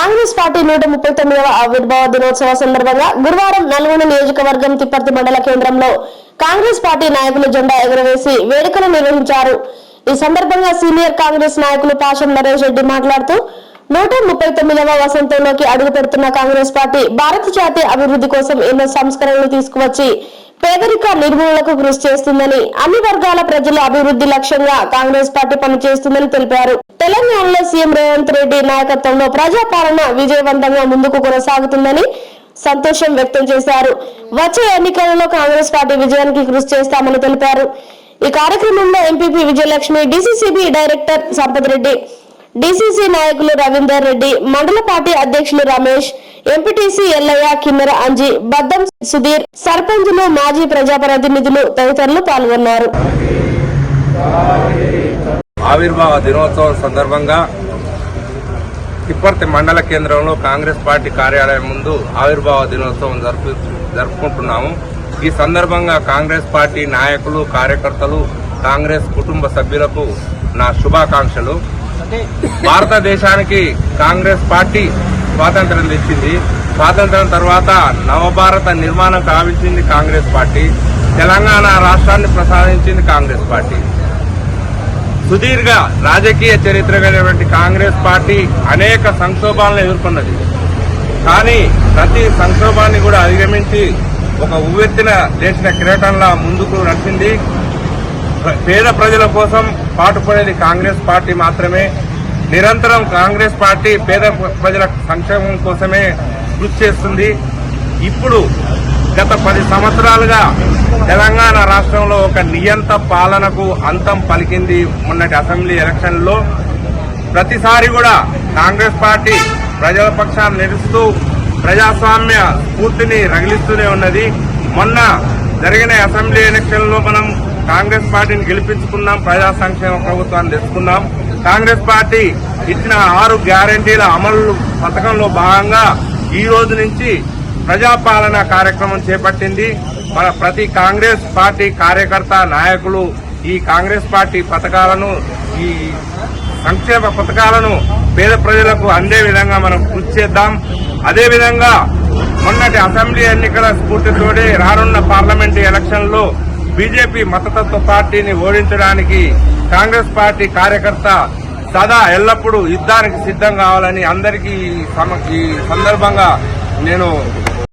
Congress party నూట ముప్పై తొమ్మిదవ ఆవిర్భావ దినోత్సవ సందర్భంగా గురువారం నల్గొండ నియోజకవర్గం తిప్పర్తి మండల కేంద్రంలో కాంగ్రెస్ పార్టీ నాయకులు జెండా ఎగురవేసి వేడుకలు నిర్వహించారు. ఈ సందర్భంగా సీనియర్ కాంగ్రెస్ నాయకులు పాషం నరేష్ రెడ్డి మాట్లాడుతూ నూట ముప్పై తొమ్మిదవ వసంతంలోకి అడుగు పెడుతున్న కాంగ్రెస్ పార్టీ భారత జాతీయ అభివృద్ధి కోసం ఎన్నో సంస్కరణలు తీసుకువచ్చి పేదరిక నిర్మూలనకు కృషి చేస్తుందని అన్ని వర్గాల ప్రజల అభివృద్ధి లక్ష్యంగా కాంగ్రెస్ పార్టీ పనిచేస్తుందని తెలిపారు. తెలంగాణలో సీఎం రేవంత్ రెడ్డి నాయకత్వంలో ప్రజాపాలన విజయవంతంగా ముందుకు కొనసాగుతుందని సంతోషం వ్యక్తం చేశారు. వచ్చే ఎన్నికలలో కాంగ్రెస్ పార్టీ విజయానికి కృషి చేస్తామని తెలిపారు. ఈ కార్యక్రమంలో MPP Vijayalakshmi DCCB director Sampath Reddy DCC నాయకులు రవీందర్ రెడ్డి మండల పార్టీ అధ్యక్షులు రమేష్ ఎంపీటీసీ ఎల్లయ్య కిన్నెర అంజి బద్దం సుధీర్ సర్పంచులు మాజీ ప్రజాప్రతినిధులు తదితరులు పాల్గొన్నారు. ఆవిర్భావ దినోత్సవం సందర్భంగా తిప్పర్తి మండల కేంద్రంలో కాంగ్రెస్ పార్టీ కార్యాలయం ముందు ఆవిర్భావ దినోత్సవం జరుపు జరుపుకుంటున్నాము. ఈ సందర్భంగా కాంగ్రెస్ పార్టీ నాయకులు కార్యకర్తలు కాంగ్రెస్ కుటుంబ సభ్యులకు నా శుభాకాంక్షలు. భారతదేశానికి కాంగ్రెస్ పార్టీ స్వాతంత్రం తెచ్చింది. స్వాతంత్రం తర్వాత నవభారత నిర్మాణం కావించింది కాంగ్రెస్ పార్టీ. తెలంగాణ రాష్ట్రాన్ని ప్రసాదించింది కాంగ్రెస్ పార్టీ. సుదీర్ఘ రాజకీయ చరిత్ర కలిగినటువంటి కాంగ్రెస్ పార్టీ అనేక సంక్షోభాలను ఎదుర్కొన్నది. కానీ ప్రతి సంక్షోభాన్ని కూడా అధిగమించి ఒక ఉవ్వెత్తిన లేచిన కిరీటంలా ముందుకు నడిచింది. పేద ప్రజల కోసం పాటుపడేది కాంగ్రెస్ పార్టీ మాత్రమే. నిరంతరం కాంగ్రెస్ పార్టీ పేద ప్రజల సంక్షేమం కోసమే కృషి చేస్తుంది. ఇప్పుడు గత పది సంవత్సరాలుగా తెలంగాణ రాష్ట్రంలో ఒక నియంత పాలనకు అంతం పలికింది మొన్నటి అసెంబ్లీ ఎలక్షన్లో. ప్రతిసారి కూడా కాంగ్రెస్ పార్టీ ప్రజల పక్షాన్ని నిలుస్తూ ప్రజాస్వామ్య స్ఫూర్తిని రగిలిస్తూనే ఉన్నది. మొన్న జరిగిన అసెంబ్లీ ఎలక్షన్లో మనం కాంగ్రెస్ పార్టీని గెలిపించుకున్నాం ప్రజా సంక్షేమ ప్రభుత్వాన్ని తెచ్చుకున్నాం. కాంగ్రెస్ పార్టీ ఇచ్చిన ఆరు గ్యారంటీల అమలు పథకంలో భాగంగా ఈ రోజు నుంచి ప్రజాపాలన కార్యక్రమం చేపట్టింది. మన ప్రతి కాంగ్రెస్ పార్టీ కార్యకర్త నాయకులు ఈ కాంగ్రెస్ పార్టీ పథకాలను ఈ సంక్షేమ పథకాలను పేద ప్రజలకు అందే విధంగా మనం కృషి చేద్దాం. అదేవిధంగా మొన్నటి అసెంబ్లీ ఎన్నికల స్ఫూర్తితోటి రానున్న పార్లమెంటు ఎలక్షన్లో బీజేపీ మతతత్వ పార్టీని ఓడించడానికి కాంగ్రెస్ పార్టీ కార్యకర్త సదా ఎల్లప్పుడూ యుద్ధానికి సిద్ధం కావాలని అందరికీ ఈ సందర్భంగా నేను